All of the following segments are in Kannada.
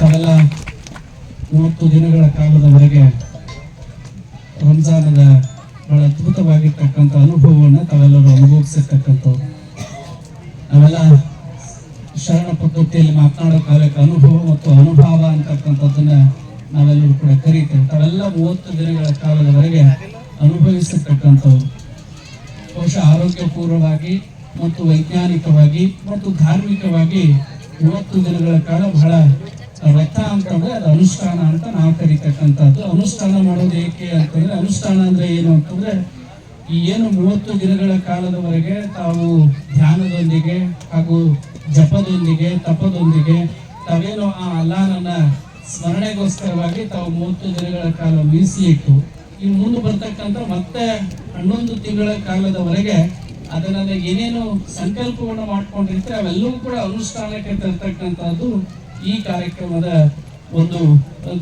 ತಾವೆಲ್ಲ ಮೂವತ್ತು ದಿನಗಳ ಕಾಲದವರೆಗೆ ರಂಜಾನದ ಬಹಳ ಅದ್ಭುತವಾಗಿರ್ತಕ್ಕಂಥ ಅನುಭವವನ್ನು ತಾವೆಲ್ಲರೂ ಅನುಭವಿಸಿರ್ತಕ್ಕಂಥವ್ರು. ನಾವೆಲ್ಲ ಶರಣ ಪದ್ಧತಿಯಲ್ಲಿ ಮಾತನಾಡೋ ಕಾಲಕ್ಕೆ ಅನುಭವ ಮತ್ತು ಅನುಭವ ಅಂತಕ್ಕಂಥದ್ದನ್ನ ನಾವೆಲ್ಲರೂ ಕೂಡ ಕರೀತೇವೆ. ತಾವೆಲ್ಲ ಮೂವತ್ತು ದಿನಗಳ ಕಾಲದವರೆಗೆ ಅನುಭವಿಸಿರ್ತಕ್ಕಂಥವ್ರು. ಬಹುಶಃ ಆರೋಗ್ಯಪೂರ್ವವಾಗಿ ಮತ್ತು ವೈಜ್ಞಾನಿಕವಾಗಿ ಮತ್ತು ಧಾರ್ಮಿಕವಾಗಿ ಮೂವತ್ತು ದಿನಗಳ ಕಾಲ ಬಹಳ ವ್ಯರ್ಥ ಅಂತಂದ್ರೆ ಅದು ಅನುಷ್ಠಾನ ಅಂತ ನಾವು ಕರಿತಕ್ಕಂಥದ್ದು. ಅನುಷ್ಠಾನ ಮಾಡೋದು ಏಕೆ ಅಂತಂದ್ರೆ, ಅನುಷ್ಠಾನ ಅಂದ್ರೆ ಏನು ಅಂತಂದ್ರೆ, ಈ ಏನು ಮೂವತ್ತು ದಿನಗಳ ಕಾಲದವರೆಗೆ ತಾವು ಧ್ಯಾನದೊಂದಿಗೆ ಹಾಗೂ ಜಪದೊಂದಿಗೆ, ತಪದೊಂದಿಗೆ ತಾವೇನು ಆ ಅಲ್ಲಾಹನನ್ನ ಸ್ಮರಣೆಗೋಸ್ಕರವಾಗಿ ತಾವು ಮೂವತ್ತು ದಿನಗಳ ಕಾಲ ಮೀಸಲಿಟ್ಟು ಇನ್ನು ಮುಂದೆ ಬರ್ತಕ್ಕಂಥ ಮತ್ತೆ ಹನ್ನೊಂದು ತಿಂಗಳ ಕಾಲದವರೆಗೆ ಅದನ್ನ ಏನೇನು ಸಂಕಲ್ಪವನ್ನು ಮಾಡ್ಕೊಂಡಿರ್ತಾರೆ, ಅವೆಲ್ಲವೂ ಕೂಡ ಅನುಷ್ಠಾನಕ್ಕೆ ತರ್ತಕ್ಕಂಥದ್ದು ಈ ಕಾರ್ಯಕ್ರಮದ ಒಂದು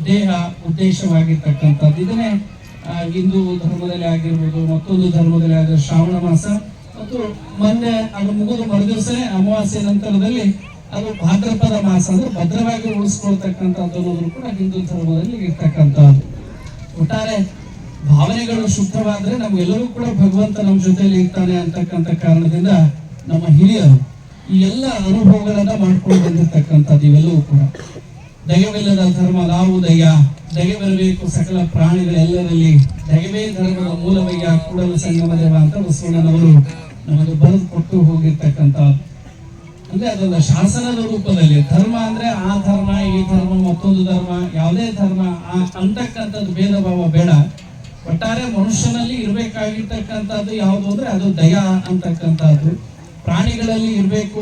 ದೇಹ ಉದ್ದೇಶವಾಗಿರ್ತಕ್ಕಂಥದ್ದು. ಇದನ್ನೇ ಹಿಂದೂ ಧರ್ಮದಲ್ಲಿ ಆಗಿರ್ಬೋದು, ಮತ್ತೊಂದು ಧರ್ಮದಲ್ಲಿ ಆದ ಶ್ರಾವಣ ಮಾಸ, ಮತ್ತು ಮೊನ್ನೆ ಅದು ಮುಗಿದು ಮರುದಿವಸನೇ ಅಮಾವಾಸ್ಯೆ ನಂತರದಲ್ಲಿ ಅದು ಭಾದ್ರಪದ ಮಾಸ, ಅಂದ್ರೆ ಭದ್ರವಾಗಿ ಉಳಿಸ್ಕೊಳ್ತಕ್ಕಂಥದ್ದು ಅನ್ನೋದು ಕೂಡ ಹಿಂದೂ ಧರ್ಮದಲ್ಲಿ ಇರ್ತಕ್ಕಂಥದ್ದು. ಒಟ್ಟಾರೆ ಭಾವನೆಗಳು ಶುದ್ಧವಾದ್ರೆ ನಮ್ಗೆಲ್ಲರೂ ಕೂಡ ಭಗವಂತ ನಮ್ಮ ಜೊತೆಯಲ್ಲಿ ಇರ್ತಾನೆ ಅಂತಕ್ಕಂಥ ಕಾರಣದಿಂದ ನಮ್ಮ ಹಿರಿಯರು ಈ ಎಲ್ಲ ಅನುಭವಗಳನ್ನ ಮಾಡ್ಕೊಂಡು ಬಂದಿರ್ತಕ್ಕಂಥದ್ದು ಇವೆಲ್ಲವೂ ಕೂಡ. ದಯವಿಲ್ಲದ ಧರ್ಮ ನಾವು ದಯ. ದಯ ಬರಬೇಕು ಸಕಲ ಪ್ರಾಣಿಗಳೆಲ್ಲರಲ್ಲಿ. ದಯವೇ ಧರ್ಮದ ಮೂಲವಯ್ಯ ಕೂಡಲು ಸಂಗಮ ದೇವ ಅಂತ ಬಸವಣ್ಣನವರು ನಮಗೆ ಬರೆದು ಕೊಟ್ಟು ಹೋಗಿರ್ತಕ್ಕಂಥ ಅಂದ್ರೆ ಅದೊಂದು ಶಾಸನದ ರೂಪದಲ್ಲಿ. ಧರ್ಮ ಅಂದ್ರೆ ಆ ಧರ್ಮ, ಈ ಧರ್ಮ, ಮತ್ತೊಂದು ಧರ್ಮ, ಯಾವುದೇ ಧರ್ಮ, ಆ ಅಂತಕ್ಕಂಥದ್ದು ಭೇದ ಭಾವ ಬೇಡ. ಒಟ್ಟಾರೆ ಮನುಷ್ಯನಲ್ಲಿ ಇರಬೇಕಾಗಿರ್ತಕ್ಕಂಥದ್ದು ಯಾವುದು ಅಂದ್ರೆ ಅದು ದಯ ಅಂತಕ್ಕಂಥದ್ದು. ಪ್ರಾಣಿಗಳಲ್ಲಿ ಇರಬೇಕು.